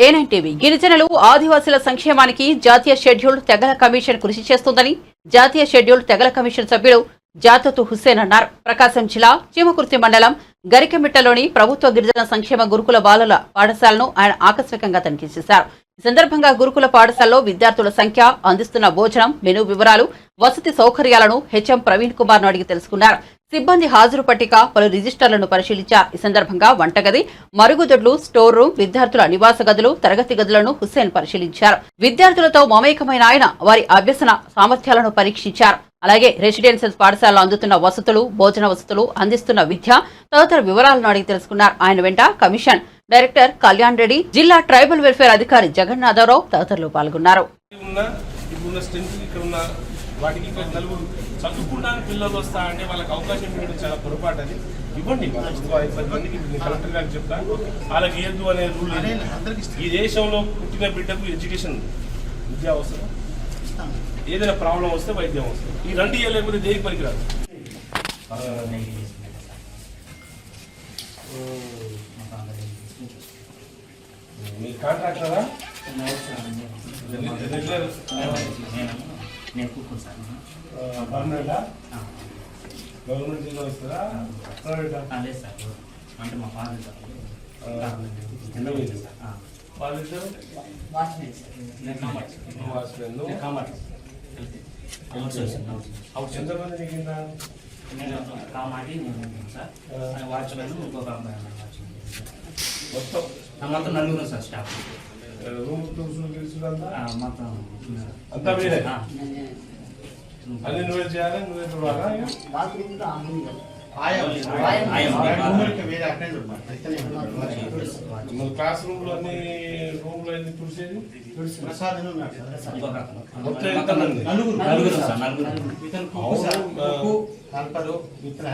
Welcome TV గిరిజనులు ఆదివాసుల సంక్షేమానికి జాతీయ షెడ్యూల్డ్ తెగల కమిషన్ కృషి చేస్తుందని జాతీయ షెడ్యూల్డ్ తెగల కమిషన్ సభ్యుడు జాతతు హుస్సేన్ అన్నారు. ప్రకాశం జిల్లా చీమకుర్తి మండలం గరికమిట్టలోని ప్రభుత్వ గిరిజన సంక్షేమ గురుకుల బాలల పాఠశాలను ఆయన ఆకస్మికంగా తనిఖీ చేశారు. ఈ సందర్భంగా గురుకుల పాఠశాలలో విద్యార్థుల సంఖ్య అందిస్తున్న భోజనం మెనూ వివరాలు వసతి సౌకర్యాలను హెచ్ఎం ప్రవీణ్ కుమార్ అడిగి తెలుసుకున్నారు. సిబ్బంది హాజరు పట్టిక పలు రిజిస్టర్లను పరిశీలించారు ఈ సందర్భంగా వంటగది మరుగుదొడ్లు స్టోర్ రూమ్ విద్యార్థుల నివాస గదులు తరగతి గదులను హుస్సేన్ పరిశీలించారు. విద్యార్థులతో మమేకమైన ఆయన వారి అభ్యసన సామర్థ్యాలను పరీక్షించారు. అలాగే రెసిడెన్షియల్ పాఠశాలలో అందుతున్న వసతులు భోజన వసతులు అందిస్తున్న విద్య తదితర వివరాలను అడిగి తెలుసుకున్నారు. ఆయన వెంట కమిషన్ డైరెక్టర్ కళ్యాణ్ రెడ్డి జిల్లా ట్రైబల్ వెల్ఫేర్ అధికారి జగన్నాథరావు తదితరులు పాల్గొన్నారు. వాటికి ఇక్కడ నలుగురు చదువుకుంటానికి పిల్లలు వస్తా అంటే వాళ్ళకి అవకాశం ఇవ్వడం చాలా పొరపాటు అది. ఇవ్వండి పది మందికి కలెక్టర్ గారికి చెప్తా వాళ్ళకి ఇవ్వద్దు అనే రూల్. ఈ దేశంలో పుట్టిన బిడ్డకు ఎడ్యుకేషన్ విద్య అవసరం? ఏదైనా ప్రాబ్లం వస్తే వైద్యం అవసరం. ఈ రెండు ఇవ్వలేకపోతే దేనికి పనికిరాదు? మీ కాంట్రాక్టరా రెగ్యులర్ పర్మనెంటా గవర్నమెంట్ జీలో ఇస్తారా ప్రైవేటా అంటే మా ఫాదర్ సార్ ఎందుకు ఇది? వాళ్ళిద్దరు వాచ్మెన్ ఎంతమంది మిగిలిన కామాటి నేను సార్ వాచ్మెన్ ఇంకొక అమ్మాయి అమ్మాయి వాచ్మెన్ మొత్తం ఆ, మొత్తం నలుగురు సార్ స్టాఫ్ రూమ్ టూర్స్ తీసుకుంటా ఆ, మొత్తం అంతా మీరే అన్ని నువ్వే చేయాలి నువ్వే చూడాలా క్లాస్ రూమ్లో అన్ని రూమ్లో ఎన్ని తుడిసేది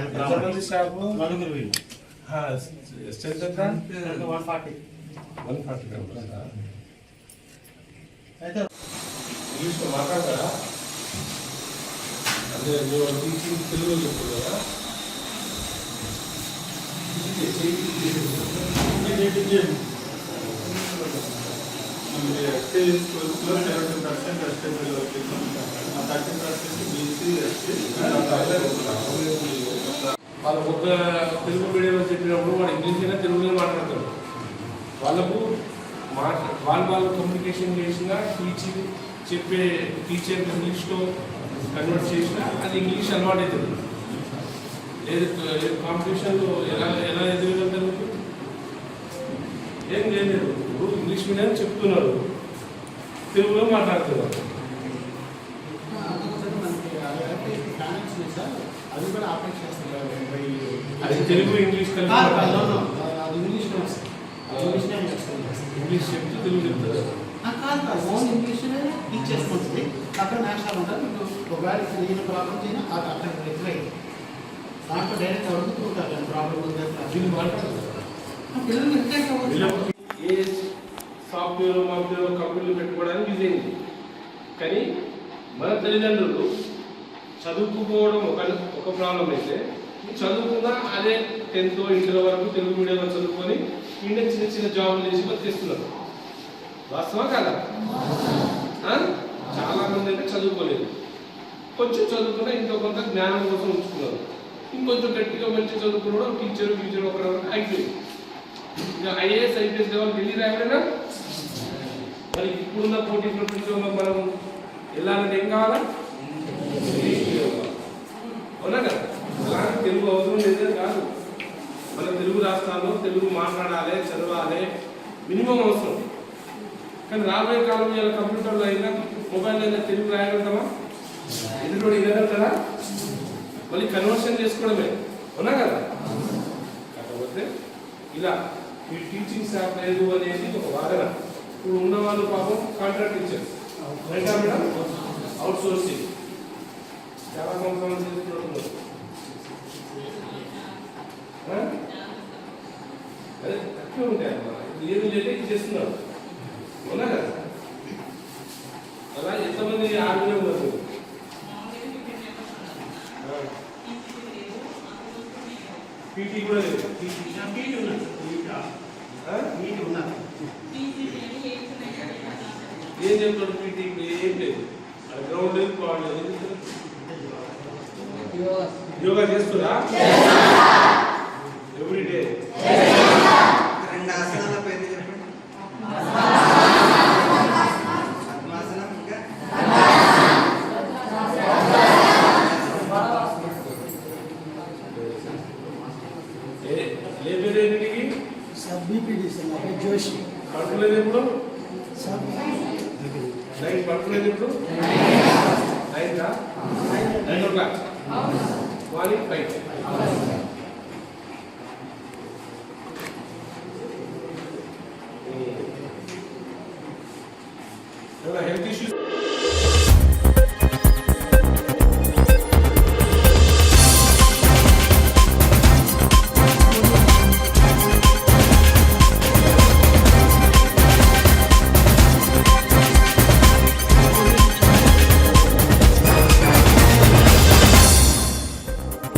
ఎంతమంది స్టాఫ్ నలుగురు వీళ్ళు వన్ ఫార్టీ. One forty. అయితే ఇంగ్లీష్లో మాట్లాడతారా? అదే నువ్వు టీచింగ్ తెలుగులో చెప్తావు కదా. ఎస్టీ స్కూల్స్లో seventy percent ST thirty percent BC ST వాళ్ళ ఒక తెలుగు మీడియంలో చెప్పినప్పుడు వాడు ఇంగ్లీష్ అయినా తెలుగులో మాట్లాడతారు వాళ్ళకు మాట వాళ్ళు వాళ్ళు కమ్యూనికేషన్ చేసినా టీచింగ్ చెప్పే టీచర్ ఇంగ్లీష్లో కన్వర్ట్ చేసినా అది ఇంగ్లీష్ అలవాటు అవుతుంది కాంపిటీషన్లో ఎలా ఎలా ఎదురుగలుగుతారు ఏం లేదు ఇప్పుడు ఇంగ్లీష్ మీడియం చెప్తున్నారు తెలుగులో మాట్లాడుతున్నారు అది కూడా అది తెలుగు ఇంగ్లీష్ కలిపి మాట్లాడతారు. అది ఇంగ్లీష్ ఇంగ్లీష్ ఇంగ్లీష్ చెప్తూ తెలుగు చెప్తారు కాదు ఓన్ ఇంగ్లీష్ చేసుకుంటుంది అక్కడ నేషనల్ ఉంటారు మీకు ఒకవేళ ఇక్కడ ఏం ప్రాబ్లం అయినా అది అక్కడ రిప్లై దాంట్లో డైరెక్ట్ అడుగుతుంటారు ప్రాబ్లం ఉంది దీన్ని మాట్లాడతారు పిల్లలు ఏ సాఫ్ట్వేర్ మాఫ్ట్వేర్ కంపెనీలు పెట్టుకోవడానికి ఈజీ అయింది. కానీ మన తల్లిదండ్రులు చదువుకుపోవడం ఒక ఒక ప్రాబ్లం అయితే చదువుకున్నా అదే టెన్త్ ఇంటర్ వరకు తెలుగు మీడియంలో చదువుకొని ఇండియా చిన్న చిన్న జాబులు చేసి బతికేస్తున్నారు. వాస్తవం కదా? చాలా మంది అయితే చదువుకోలేదు. కొంచెం చదువుకున్నా ఇంకో కొంత జ్ఞానం కోసం ఉంచుకున్నారు. ఇంకొంచెం గట్టిగా మంచి చదువుకున్నాడు టీచర్ టీచర్ ఒకరు అయిపోయింది. ఇక ఐఏఎస్ ఐపీఎస్ లెవెల్ వెళ్ళి రాయలేనా మరి ఇప్పుడున్న పోటీ ప్రపంచంలో మనం వెళ్ళాలంటే ఏం కావాలా? అవునా కదా? అలాగే తెలుగు అవసరం లేదే కాదు. మన తెలుగు రాష్ట్రాల్లో తెలుగు మాట్లాడాలి చదవాలి మినిమం అవసరం. కానీ రాబోయే కాలం ఇలా కంప్యూటర్లో అయినా మొబైల్ అయినా తెలుగు రాయగలుగుతామా? ఎదురు ఇవ్వగలుగుతారా మళ్ళీ కన్వర్షన్ చేసుకోవడమే. ఉన్నా కదా? కాకపోతే ఇలా ఈ టీచింగ్ స్టాఫ్ లేదు అనేది ఒక వాదన. ఇప్పుడు ఉన్న వాళ్ళు పాపం కాంట్రాక్ట్ టీచర్స్ రైటా మేడం? అవుట్ సోర్సింగ్ చాలా సంవత్సరాలు చేస్తున్నారు. అదే తక్కువ ఉంటాయి అన్నమాట. ఏమి లేదు ఇది చేస్తున్నారు. అవునా కదా అలా ఎంతమంది ఆర్మీలో ఉన్నారు పీటీ కూడా లేదు ఏం చెప్తాడు పీటీ ఇప్పుడు ఏం లేదు గ్రౌండ్ లేదు పాడు లేదు యోగా చేస్తున్నా నైన్ పడుకునేది ఇప్పుడు nine nine o'clock morning five health issues